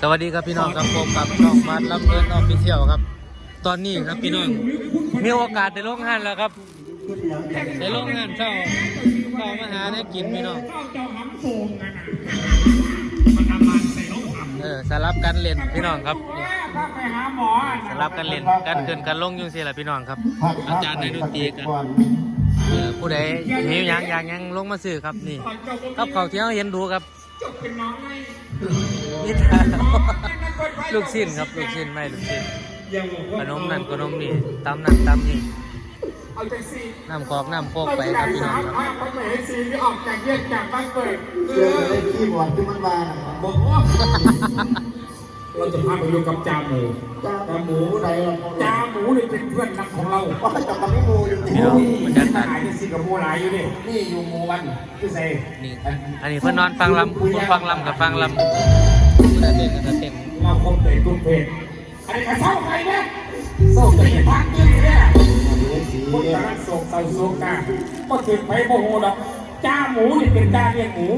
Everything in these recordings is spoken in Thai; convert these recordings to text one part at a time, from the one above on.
สวัสดีครับพี่น้องครับผมกับน้องมัดลำเลินออฟฟิเชียลครับ ตอนนี้ครับพี่น้องมีโอกาสได้ลงงานแล้วครับได้ลงงานเช้าเช้ามาหาได้กินพี่น้องเจ้าหำโป่งกันมันทำมันใน้องหำเออสลับกันเล่นพี่น้องครับถ้าไปหาหมอสลับกันเล่นกันขึ้นกันลงยุ่งเสิแหละพี่น้องครับ อาจารย์ในดนตรีกันเออผู้ใดหิวยังอยากหยังลงมาซื้อครับนี่ครับเขาวที่เราเห็นดูครับจบเป็ นน้องไงนี่ทาลูกชิ้นครับลูกชิ้นไม่ลูกชิ้นขนมนั่นขนมนี่ตำนั่นตำนี่น้ำกอกน้ำโคกไปครับพี่น้องครับพระมเหสีที่ออกจากเยี่ยมจากบ้านเกิดเออได้ขี้บอดที่มันมาบอกว่า เราจะพาไปอยู่กับจาหมูจ้าหมูใดล่ะจาหมูนี่เป็นเพื่อนรักของเราว่าจะมาไม่มูอยู่พี่น้องบรรยากาศหายที่สิงคโปร์หลายอยู่นี่นี่อยู่หมู่วันที่เซนี่อันนี้เพื่อนนอนฟังลำผู้ฟังลำกับฟังลำผู้ใดเต้นกับเต้นเราคงเตะตุ้มเพลอันนี้ก็เศร้าใครเนี่ยเศร้าไปทางนี้เนี่ยคนกำลังโศกเศร้าโศกกาก็ถึงไปโมโหดอกจ้าหมูนี่เป็นจ้าเลี้ยงหมู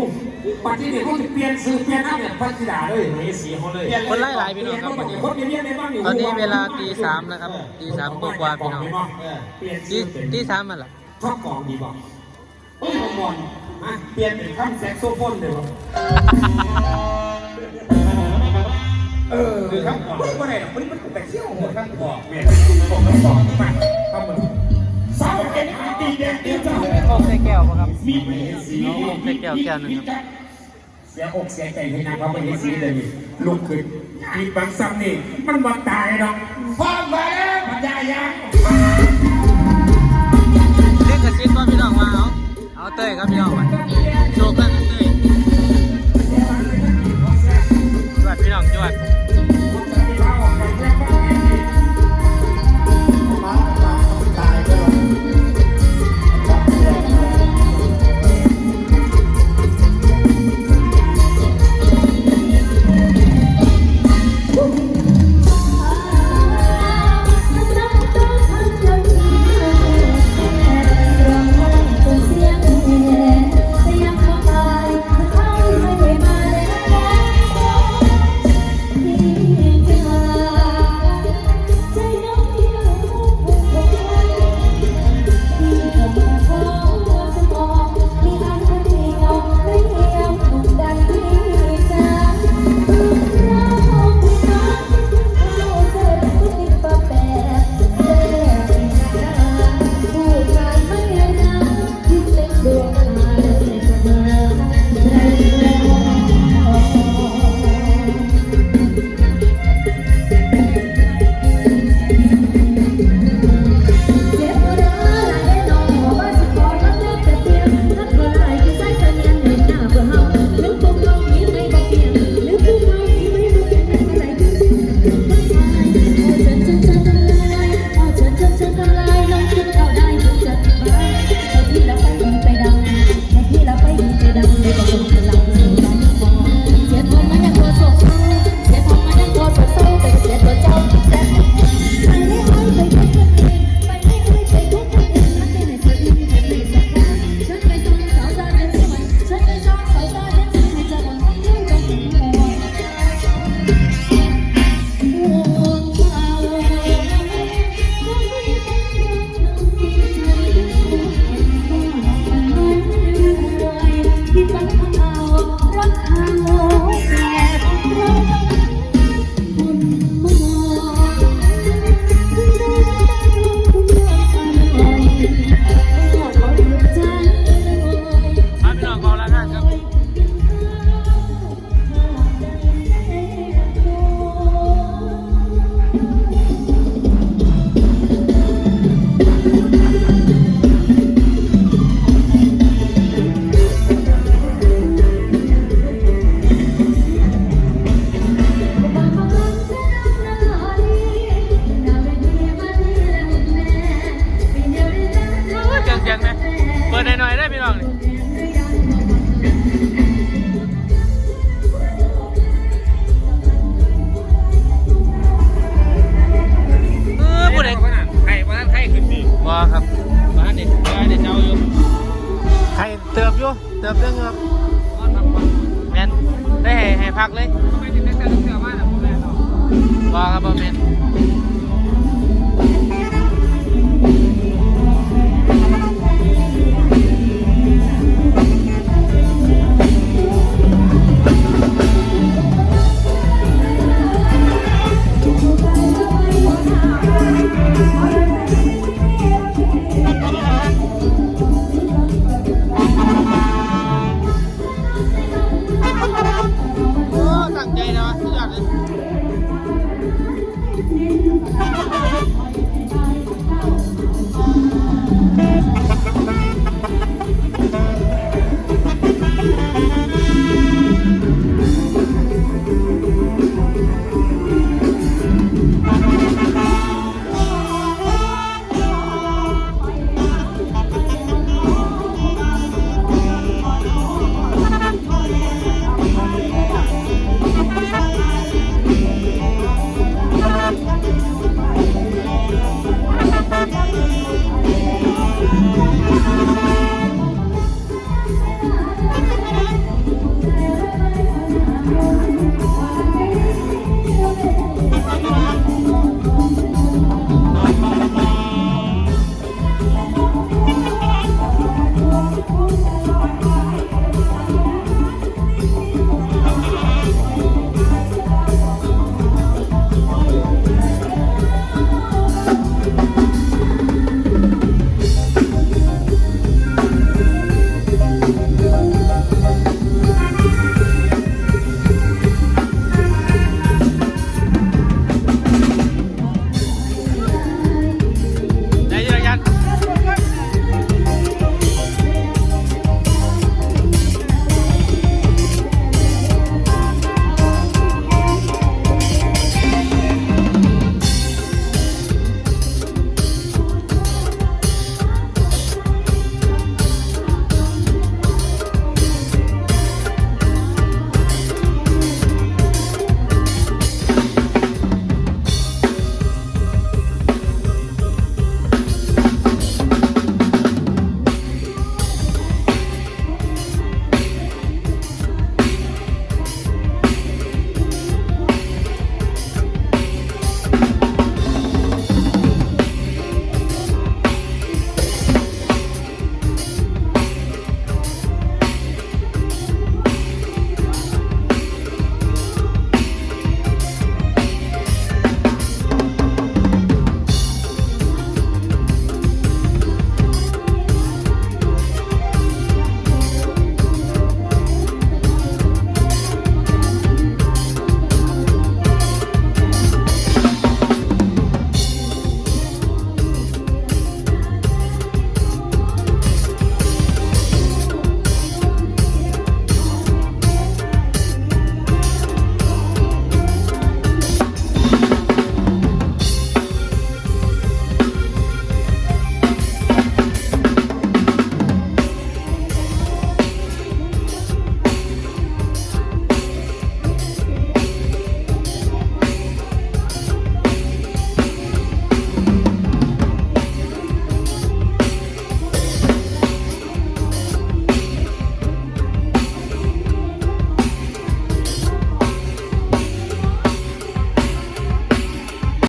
ปัจจุบันเขาจะเปลี่ยนซื้อเปลี่ยนน้ำเนี่ยพัฒนาเลยเฮสีเขาเลยคนไล่หลายพี่น้องครับคนเรียนในบ้านอยู่ตอนนี้เวลาตีสามนะครับตีสามกว่าๆพี่น้องเปลี่ยนตีซื้อตีสามมาละชอบกองดีบอกเฮ้ยบอลอะเปลี่ยนเป็นคำแซกโซโฟนเลยวะเออคือครับก่อนก็ได้หรอกมันมันแต่เที่ยวหมดทั้งบอกเนี่ยบอกไม่บอกมาทำเหมือนสาวเป็นดีเด่นดีจัง โคกใส่แก้วป่ะครับมีไปสีเอาโคกใส่แก้วแก้วหนึงครับ เสียอกเสียใจเลยนะครับไม่ได้ซีเลยลุกขึ้นมีบางซ้ำนี่มันบัตายหรอกพร้อมไปแล้วปัญญายังเรียกกระซิบว่าพี่น้องมาเอาเอาเต้ยครับพี่น้องมาโชว์กัน คักเลย ทำงบ้านอพาครับพ่อแม่น abi.